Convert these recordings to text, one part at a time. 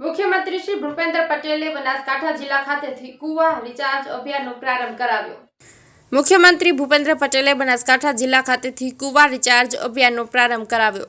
મુખ્યમંત્રી શ્રી ભૂપેન્દ્ર પટેલે બનાસકાંઠા જિલ્લા ખાતેથી કુવા રિચાર્જ અભિયાનનો પ્રારંભ કરાવ્યો. મુખ્યમંત્રી ભૂપેન્દ્ર પટેલે બનાસકાંઠા જિલ્લા ખાતેથી કુવા રિચાર્જ અભિયાનનો પ્રારંભ કરાવ્યો.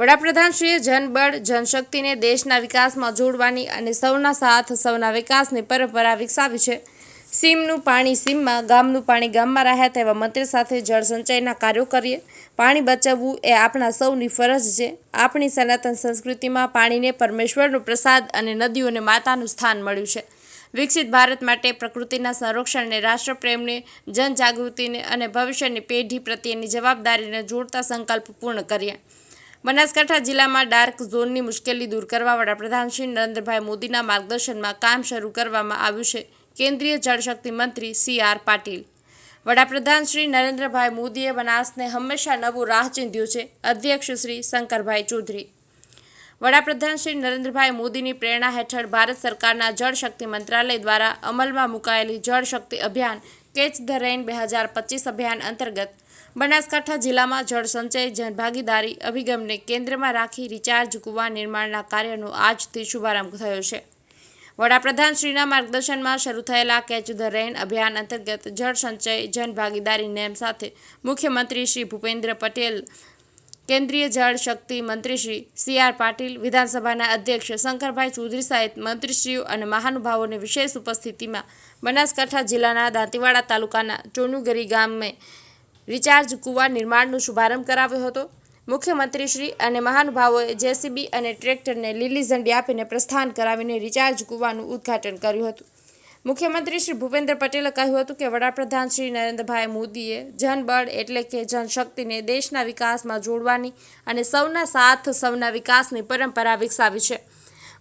વડાપ્રધાનશ્રીએ જનબળ, જનશક્તિને દેશના વિકાસમાં જોડવાની અને સૌના સાથ, સૌના વિકાસની પરંપરા વિકસાવી છે. સીમનું પાણી સીમમાં, ગામનું પાણી ગામમાં રહ્યા તેવા મંત્ર સાથે જળ સંચયના કાર્યો કરીએ. પાણી બચાવવું એ આપણા સૌની ફરજ છે. આપણી સનાતન સંસ્કૃતિમાં પાણીને પરમેશ્વરનો પ્રસાદ અને નદીઓને માતાનું સ્થાન મળ્યું છે. વિકસિત ભારત માટે પ્રકૃતિના સંરક્ષણને રાષ્ટ્રપ્રેમને, જનજાગૃતિને અને ભવિષ્યની પેઢી પ્રત્યેની જવાબદારીને જોડતા સંકલ્પ પૂર્ણ કરીએ. બનાસકાંઠા જિલ્લામાં ડાર્ક ઝોનની મુશ્કેલી દૂર કરવા વડાપ્રધાન શ્રી નરેન્દ્રભાઈ મોદીના માર્ગદર્શનમાં કામ શરૂ કરવામાં આવ્યું છે. કેન્દ્રીય જળશક્તિ મંત્રી સી આર પાટીલ. વડાપ્રધાન શ્રી નરેન્દ્રભાઈ મોદીએ બનાસને હંમેશા નવું રાહ ચીંધ્યું છે, અધ્યક્ષ શ્રી શંકરભાઈ ચૌધરી. વડાપ્રધાન શ્રી નરેન્દ્રભાઈ મોદીની પ્રેરણા હેઠળ ભારત સરકારના જળશક્તિ મંત્રાલય દ્વારા અમલમાં મુકાયેલી જળશક્તિ અભિયાન કેચ ધ રેઇન બે હજાર પચીસ અભિયાન અંતર્ગત બનાસકાંઠા જિલ્લામાં જળ સંચય જનભાગીદારી અભિગમને કેન્દ્રમાં રાખી રિચાર્જ કુવા નિર્માણના કાર્યનો આજથી શુભારંભ થયો છે. વડાપ્રધાન શ્રીના માર્ગદર્શનમાં શરૂ થયેલા કેચ ધ રેન અભિયાન અંતર્ગત જળ સંચય, જનભાગીદારી નેમ સાથે મુખ્યમંત્રી શ્રી ભૂપેન્દ્ર પટેલ, કેન્દ્રીય જળ શક્તિ મંત્રી સી આર પાટીલ, વિધાનસભાના અધ્યક્ષ શંકરભાઈ ચૌધરી સહિત મંત્રીશ્રીઓ અને મહાનુભાવોની વિશેષ ઉપસ્થિતિમાં બનાસકાંઠા જિલ્લાના દાંતીવાડા તાલુકાના ચોનુગરી ગામે રિચાર્જ કુવા નિર્માણનો શુભારંભ કરાવ્યો હતો. મુખ્યમંત્રીશ્રી અને મહાનુભાવોએ જેસીબી અને ટ્રેક્ટરને લીલી ઝંડી આપીને પ્રસ્થાન કરાવીને રિચાર્જ કૂવાનું ઉદ્ઘાટન કર્યું હતું. મુખ્યમંત્રી શ્રી ભૂપેન્દ્ર પટેલે કહ્યું હતું કે વડાપ્રધાન શ્રી નરેન્દ્રભાઈ મોદીએ જનબળ એટલે કે જનશક્તિને દેશના વિકાસમાં જોડવાની અને સૌના સાથ, સૌના વિકાસની પરંપરા વિકસાવી છે.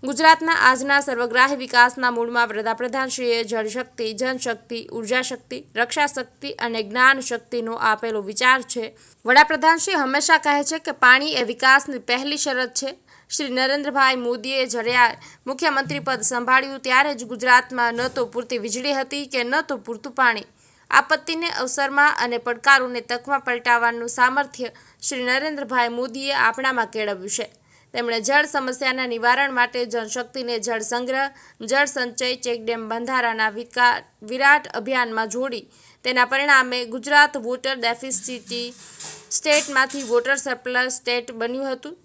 ગુજરાતના આજના સર્વગ્રાહી વિકાસના મૂળમાં વડાપ્રધાનશ્રીએ જળશક્તિ, જનશક્તિ ઊર્જા શક્તિ રક્ષા શક્તિ અને જ્ઞાન શક્તિનો આપેલો વિચાર છે. વડાપ્રધાનશ્રી હંમેશા કહે છે કે પાણી એ વિકાસની પહેલી શરત છે. શ્રી નરેન્દ્રભાઈ મોદીએ જ્યારે મુખ્યમંત્રી પદ સંભાળ્યું ત્યારે જ ગુજરાતમાં ન તો પૂરતી વીજળી હતી કે ન તો પૂરતું પાણી. આપત્તિને અવસરમાં અને પડકારોને તકમાં પલટાવવાનું સામર્થ્ય શ્રી નરેન્દ્રભાઈ મોદીએ આપણામાં કેળવ્યું છે. તેમણે જળ સમસ્યાના નિવારણ માટે જનશક્તિને જળ સંગ્રહ, જળ સંચય ચેકડેમ બંધારાના વિરાટ અભિયાનમાં જોડી. તેના પરિણામે ગુજરાત વોટર ડેફિસિટી સ્ટેટમાંથી વોટર સરપ્લસ સ્ટેટ બન્યું હતું.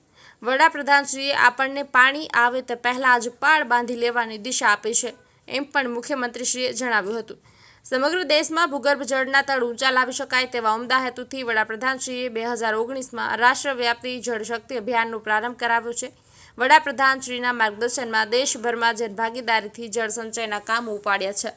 વડાપ્રધાનશ્રીએ આપણને પાણી આવે તે પહેલાં જ પાળ બાંધી લેવાની દિશા આપી છે, એમ પણ મુખ્યમંત્રીશ્રીએ જણાવ્યું હતું. સમગ્ર દેશમાં ભૂગર્ભ જળના તળ ઊંચા લાવી શકાય તેવા ઉમદા હેતુથી વડાપ્રધાનશ્રીએ બે હજાર ઓગણીસમાં રાષ્ટ્રવ્યાપી જળશક્તિ અભિયાનનો પ્રારંભ કરાવ્યો છે. વડાપ્રધાનશ્રીના માર્ગદર્શનમાં દેશભરમાં જનભાગીદારીથી જળ સંચયના કામો ઉપાડ્યા છે.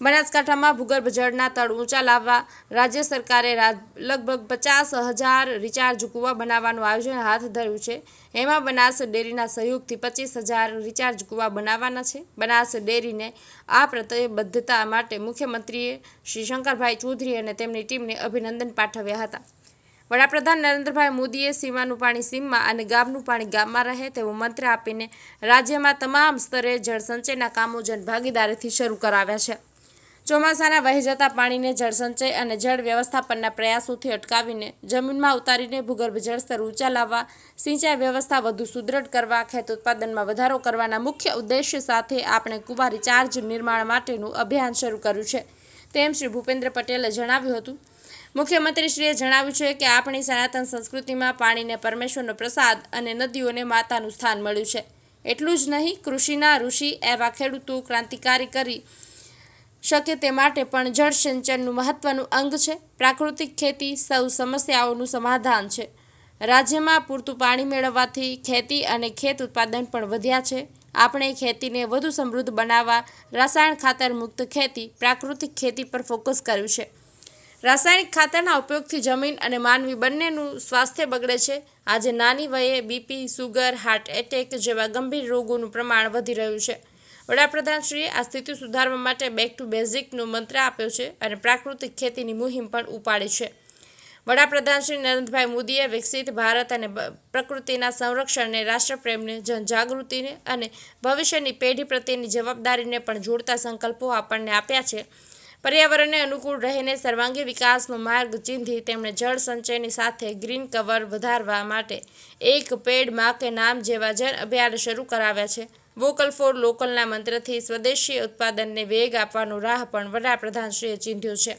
બનાસકાંઠામાં ભૂગર્ભ જળના તળ ઊંચા લાવવા રાજ્ય સરકારે લગભગ પચાસ હજાર રિચાર્જ કૂવા બનાવવાનું આયોજન હાથ ધર્યું છે. એમાં બનાસ ડેરીના સહયોગથી પચીસ હજાર રિચાર્જ કૂવા બનાવવાના છે. બનાસ ડેરીને આ પ્રતિબદ્ધતા માટે મુખ્યમંત્રીએ શ્રી શંકરભાઈ ચૌધરી અને તેમની ટીમને અભિનંદન પાઠવ્યા હતા. વડાપ્રધાન નરેન્દ્રભાઈ મોદીએ સીમાનું પાણી સીમમાં અને ગામનું પાણી ગામમાં રહે તેવો મંત્ર આપીને રાજ્યમાં તમામ સ્તરે જળ સંચયના કામો જનભાગીદારીથી શરૂ કરાવ્યા છે. ચોમાસાના વહી જતા પાણીને જળ સંચય અને જળ વ્યવસ્થાપનના પ્રયાસોથી અટકાવીને જમીનમાં ઉતારીને ભૂગર્ભ જળસ્તર ઊંચા લાવવા, સિંચાઈ વ્યવસ્થા વધુ સુદૃઢ કરવા, ખેત ઉત્પાદનમાં વધારો કરવાના મુખ્ય ઉદ્દેશ્ય સાથે આપણે કુવા રિચાર્જ નિર્માણ માટેનું અભિયાન શરૂ કર્યું છે. તેમ શ્રી ભૂપેન્દ્ર પટેલે જણાવ્યું હતું. મુખ્યમંત્રીશ્રીએ જણાવ્યું છે કે આપણી સનાતન સંસ્કૃતિમાં પાણીને પરમેશ્વરનો પ્રસાદ અને નદીઓને માતાનું સ્થાન મળ્યું છે. એટલું જ નહીં, કૃષિના ઋષિ એવા ખેડૂતો ક્રાંતિકારી કરી શકે તે માટે પણ જળસિંચનનું મહત્વનું અંગ છે. પ્રાકૃતિક ખેતી સૌ સમસ્યાઓનું સમાધાન છે. રાજ્યમાં પૂરતું પાણી મેળવવાથી ખેતી અને ખેત ઉત્પાદન પણ વધ્યા છે. આપણે ખેતીને વધુ સમૃદ્ધ બનાવવા, રાસાયણ ખાતર મુક્ત ખેતી, પ્રાકૃતિક ખેતી પર ફોકસ કર્યું છે. રાસાયણિક ખાતરના ઉપયોગથી જમીન અને માનવી બંનેનું સ્વાસ્થ્ય બગડે છે. આજે નાની વયે બીપી, સુગર, હાર્ટ એટેક જેવા ગંભીર રોગોનું પ્રમાણ વધી રહ્યું છે. વડાપ્રધાનશ્રીએ આ સ્થિતિ સુધારવા માટે બેક ટુ બેઝિકનો મંત્ર આપ્યો છે અને પ્રાકૃતિક ખેતીની મુહિમ પણ ઉપાડી છે. વડાપ્રધાન શ્રી નરેન્દ્રભાઈ મોદીએ વિકસિત ભારત અને પ્રકૃતિના સંરક્ષણને રાષ્ટ્રપ્રેમને જનજાગૃતિને અને ભવિષ્યની પેઢી પ્રત્યેની જવાબદારીને પણ જોડતા સંકલ્પો આપણને આપ્યા છે. પર્યાવરણને અનુકૂળ રહીને સર્વાંગી વિકાસનો માર્ગ ચીંધી તેમણે જળ સંચયની સાથે ગ્રીન કવર વધારવા માટે એક પેડમાં કે નામ જેવા જન અભિયાન શરૂ કરાવ્યા છે. વોકલ ફોર લોકલના મંત્રથી સ્વદેશી ઉત્પાદનને વેગ આપવાનો રાહ પણ વડાપ્રધાનશ્રીએ ચીંધ્યો છે.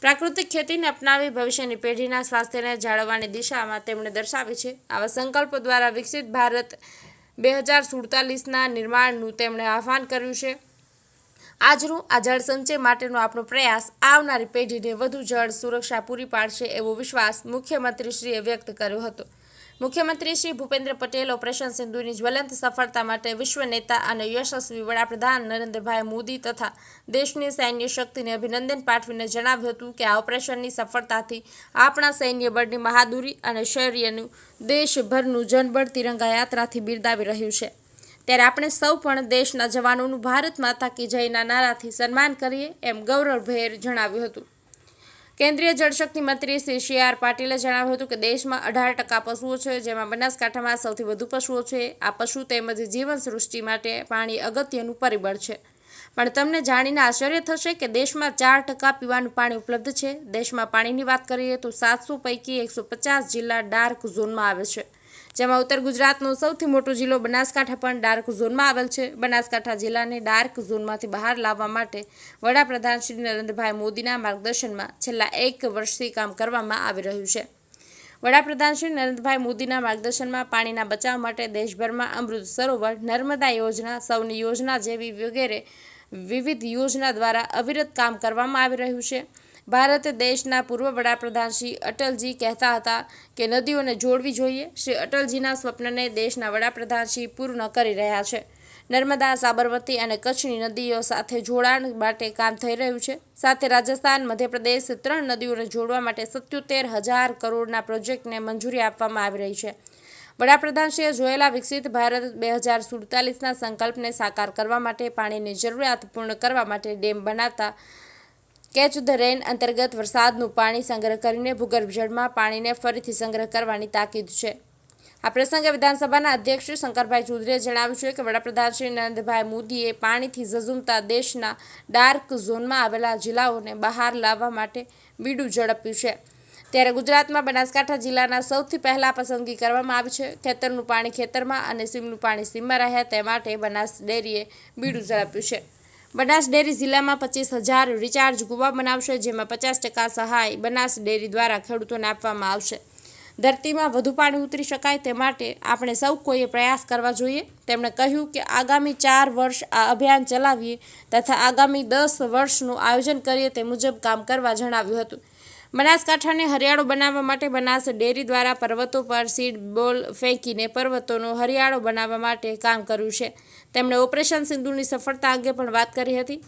પ્રાકૃતિક ખેતીને અપનાવી ભવિષ્યની પેઢીના સ્વાસ્થ્યને જાળવવાની દિશામાં તેમણે દર્શાવી છે. આવા સંકલ્પો દ્વારા વિકસિત ભારત બે હજાર સુડતાલીસના નિર્માણનું તેમણે આહ્વાન કર્યું છે. આજનું આ જળ સંચય માટેનો આપણો પ્રયાસ આવનારી પેઢીને વધુ જળ સુરક્ષા પૂરી પાડશે એવો વિશ્વાસ મુખ્યમંત્રીશ્રીએ વ્યક્ત કર્યો હતો. મુખ્યમંત્રી શ્રી ભૂપેન્દ્ર પટેલ, ઓપરેશન સિંધુની જ્વલંત સફળતા માટે વિશ્વ નેતા અને યશસ્વી વડાપ્રધાન નરેન્દ્રભાઈ મોદી તથા દેશની સૈન્ય શક્તિને અભિનંદન પાઠવીને જણાવ્યું હતું કે આ ઓપરેશનની સફળતાથી આપણા સૈન્ય બળની બહાદુરી અને શૌર્યનું દેશભરનું જનબળ તિરંગા યાત્રાથી બિરદાવી રહ્યું છે. ત્યારે આપણે સૌ પણ દેશના જવાનોનું ભારત માતા કી જયના નારાથી સન્માન કરીએ એમ ગૌરવભેર જણાવ્યું હતું. કેન્દ્રીય જળશક્તિ મંત્રી શ્રી સી આર પાટીલે જણાવ્યું હતું કે દેશમાં અઢાર ટકા પશુઓ છે, જેમાં બનાસકાંઠામાં સૌથી વધુ પશુઓ છે. આ પશુ તેમજ જીવન સૃષ્ટિ માટે પાણી અગત્યનું પરિબળ છે. પણ તમને જાણીને આશ્ચર્ય થશે કે દેશમાં ચાર ટકા પીવાનું પાણી ઉપલબ્ધ છે. દેશમાં પાણીની વાત કરીએ તો સાતસો પૈકી એકસો પચાસ જિલ્લા ડાર્ક ઝોનમાં આવે છે. જેમાં ઉત્તર ગુજરાતનો સૌથી મોટો જિલ્લો બનાસકાંઠા પણ ડાર્ક ઝોનમાં આવેલ છે. બનાસકાંઠા જિલ્લાને ડાર્ક ઝોનમાંથી બહાર લાવવા માટે વડાપ્રધાન શ્રી નરેન્દ્રભાઈ મોદીના માર્ગદર્શનમાં છેલ્લા એક વર્ષથી કામ કરવામાં આવી રહ્યું છે. વડાપ્રધાન શ્રી નરેન્દ્રભાઈ મોદીના માર્ગદર્શનમાં પાણીના બચાવ માટે દેશભરમાં અમૃત સરોવર, નર્મદા યોજના સૌની યોજના જેવી વગેરે વિવિધ યોજના દ્વારા અવિરત કામ કરવામાં આવી રહ્યું છે. ભારત દેશના પૂર્વ વડાપ્રધાન શ્રી અટલજી કહેતા હતા કે નદીઓને જોડવી જોઈએ. શ્રી અટલજીના સ્વપ્નને દેશના વડાપ્રધાન શ્રી પૂર્ણ કરી રહ્યા છે. નર્મદા, સાબરમતી અને કચ્છની નદીઓ સાથે જોડાણ માટે કામ થઈ રહ્યું છે. સાથે રાજસ્થાન, મધ્યપ્રદેશ ત્રણ નદીઓને જોડવા માટે સત્યોતેર હજાર કરોડના પ્રોજેક્ટને મંજૂરી આપવામાં આવી રહી છે. વડાપ્રધાનશ્રીએ જોયેલા વિકસિત ભારત બે હજાર સુડતાલીસના સંકલ્પને સાકાર કરવા માટે પાણીની જરૂરિયાત પૂર્ણ કરવા માટે ડેમ બનાવતા કેચ ધ રેન અંતર્ગત વરસાદનું પાણી સંગ્રહ કરીને ભૂગર્ભ જળમાં પાણીને ફરીથી સંગ્રહ કરવાની તાકીદ છે. આ પ્રસંગે વિધાનસભાના અધ્યક્ષ શંકરભાઈ ચૌધરીએ જણાવ્યું છે કે વડાપ્રધાન શ્રી નરેન્દ્રભાઈ મોદીએ પાણીથી ઝઝુમતા દેશના ડાર્ક ઝોનમાં આવેલા જિલ્લાઓને બહાર લાવવા માટે બીડું ઝડપ્યું છે. ત્યારે ગુજરાતમાં બનાસકાંઠા જિલ્લાના સૌથી પહેલા પસંદગી કરવામાં આવી છે. ખેતરનું પાણી ખેતરમાં અને સીમનું પાણી સીમમાં રહે તે માટે બનાસ ડેરીએ બીડું ઝડપ્યું છે. બનાસ ડેરી જિલ્લામાં પચીસ હજાર રિચાર્જ ગુવા બનાવશે, જેમાં પચાસ ટકા સહાય બનાસ ડેરી દ્વારા ખેડૂતોને આપવામાં આવશે. ધરતીમાં વધુ પાણી ઉતરી શકાય તે માટે આપણે સૌ કોઈએ પ્રયાસ કરવા જોઈએ. તેમણે કહ્યું કે આગામી ચાર વર્ષ આ અભિયાન ચલાવીએ તથા આગામી દસ વર્ષનું આયોજન કરીએ તે મુજબ કામ કરવા જણાવ્યું હતું. બનાસકાંઠાને હરિયાળો બનાવવા માટે બનાસ ડેરી દ્વારા પર્વતો પર સીડ બોલ ફેંકીને પર્વતોનો હરિયાળો બનાવવા માટે કામ કર્યું છે. તેમણે ઓપરેશન સિંધુની સફળતા અંગે પણ વાત કરી હતી.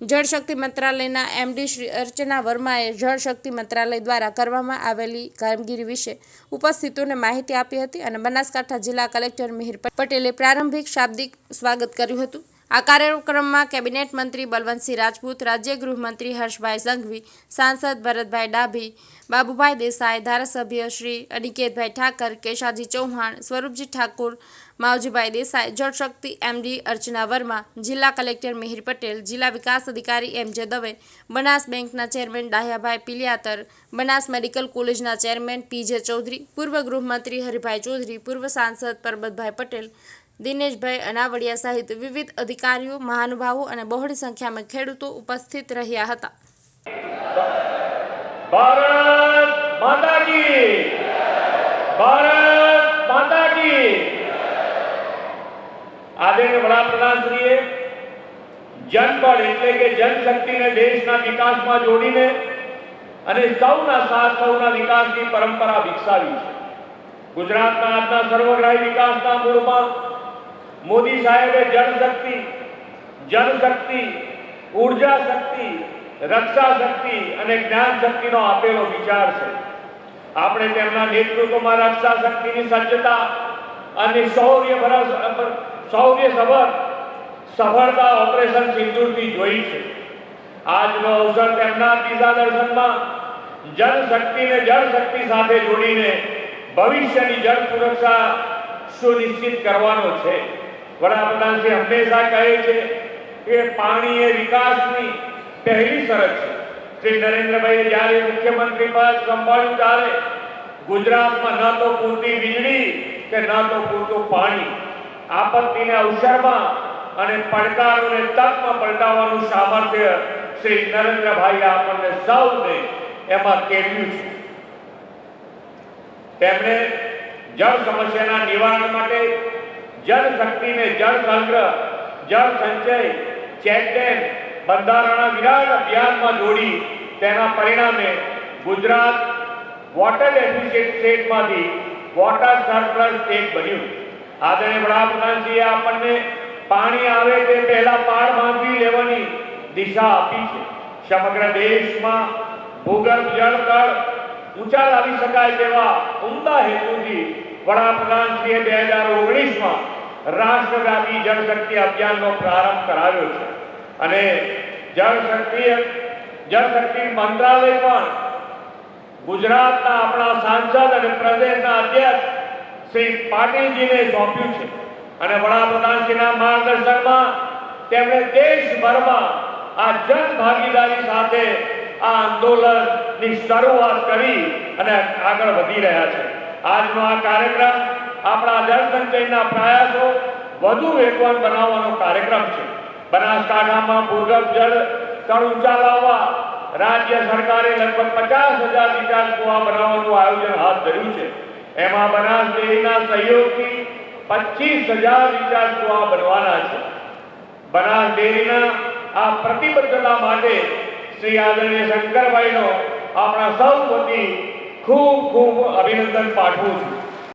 જળશક્તિ મંત્રાલયના એમડી શ્રી અર્ચના વર્માએ જળશક્તિ મંત્રાલય દ્વારા કરવામાં આવેલી કામગીરી વિશે ઉપસ્થિતોને માહિતી આપી હતી અને બનાસકાંઠા જિલ્લા કલેક્ટર મિહિર પટેલે પ્રારંભિક શાબ્દિક સ્વાગત કર્યું હતું. આ કાર્યક્રમમાં કેબિનેટ મંત્રી બલવંતસિંહ રાજપૂત, રાજ્ય ગૃહમંત્રી હર્ષભાઈ સંઘવી, સાંસદ ભરતભાઈ ડાભી, બાબુભાઈ દેસાઈ, ધારાસભ્ય શ્રી અનિકેતભાઈ ઠાકર, કેશાજી ચૌહાણ, સ્વરૂપજી ઠાકુર, માવજીભાઈ દેસાઈ જળશક્તિ એમડી અર્ચના વર્મા, જિલ્લા કલેક્ટર મિહિર પટેલ, જિલ્લા વિકાસ અધિકારી એમ જે દવે, બનાસ બેંકના ચેરમેન ડાહ્યાભાઈ પિલિયાતર, બનાસ મેડિકલ કોલેજના ચેરમેન પી જે ચૌધરી, પૂર્વ ગૃહમંત્રી હરિભાઈ ચૌધરી, પૂર્વ સાંસદ પરબતભાઈ પટેલ દિનેશભાઈ અનાવડિયા સહિત વિવિધ અધિકારીઓ, મહાનુભાવો અને બહોળી સંખ્યામાં ખેડૂતો ઉપસ્થિત રહ્યા હતા. એટલે કે જનશક્તિને દેશના વિકાસમાં જોડીને અને સૌના સાથ, સૌના વિકાસની પરંપરા વિકસાવી છે. ગુજરાતના આજના સર્વગ્રાહી વિકાસના મૂળમાં મોદી સાહેબે જળશક્તિ જનશક્તિ ઊર્જા શક્તિ, રક્ષા શક્તિ અને જ્ઞાન શક્તિનો આપેલો વિચાર છે. આપણે તેમના નેતૃત્વમાં રક્ષા શક્તિની સજ્જતા અને શૌર્ય શૌર્ય સભર સફળતા ઓપરેશન સિંદૂરથી જોઈ છે. આજનો અવસર તેમના ત્રીજા દર્શનમાં જનશક્તિને જળશક્તિ સાથે જોડીને ભવિષ્યની જળ સુરક્ષા સુનિશ્ચિત કરવાનો છે. વડાપ્રધાન શ્રી હંમેશા કહે છે કે પાણી એ વિકાસની પહેલી શરત છે. શ્રી નરેન્દ્રભાઈએ જ્યારે મુખ્યમંત્રી પદ સંભાળ્યું ત્યારે ગુજરાતમાં ન તો પૂરતી વીજળી કે ન તો પૂરતું પાણી. આપત્તિને અવસરમાં અને પડકારોને તકમાં પલટાવવાનું સામર્થ્ય શ્રી નરેન્દ્રભાઈ આપણને સૌને એમાં કેળવ્યું છે. તેમણે જળ સમસ્યાના નિવારણ માટે જળ શક્તિને જળ સંગ્રહ, જળ સંચય ચેકડેમ બંધારણના વિરાટ અભિયાનમાં જોડી તેના પરિણામે ગુજરાત વોટર ડેફિસિટ સ્ટેટમાંથી વોટર સરપ્લસ સ્ટેટ બન્યું. આદરણીય વડાપ્રધાનશ્રીએ આપણને પાણી આવે તે પહેલા પાર બાંધી લેવાની દિશા આપી છે. સમગ્ર દેશમાં ભૂગર્ભ જળ કળ ઊંચા લાવી શકાય તેવા ઉમદા હેતુથી વડાપ્રધાનશ્રીએ બે હજાર ઓગણીસમાં રાષ્ટ્રવ્યાપી જળશક્તિ અભિયાનનો પ્રારંભ કરાવ્યો છે. અને જળશક્તિ જળશક્તિ જળ શક્તિ મંત્રાલય પણ ગુજરાતના આપણા સાંસદ અને પ્રદેશના અધ્યક્ષ શ્રી પાટીલજીને સોંપ્યું છે. અને વડાપ્રધાનશ્રીના માર્ગદર્શનમાં તેમણે દેશભરમાં આ જન ભાગીદારી સાથે આ આંદોલનની શરૂઆત કરી અને આગળ વધી રહ્યા છે. આજનો આ કાર્યક્રમ આપણા જળ સંચયના પ્રયાસો વધુ વેગવાન બનાવવાનો કાર્યક્રમ છે. બનાસકાંઠામાં ભૂગર્ભ જળ તળ ઊંચા લાવવા રાજ્ય સરકારે લગભગ પચાસ હજાર રિચાર્જ કુવા બનાવવાનું આયોજન હાથ ધર્યું છે. એમાં બનાસ ડેરીના સહયોગથી પચીસ હજાર રિચાર્જ કુવા બનવાના છે. બનાસ ડેરીના આ પ્રતિબદ્ધતા માટે શ્રી આદરણીય શંકરભાઈનો આપણા સૌ વતી ખૂબ ખૂબ અભિનંદન પાઠવું છું.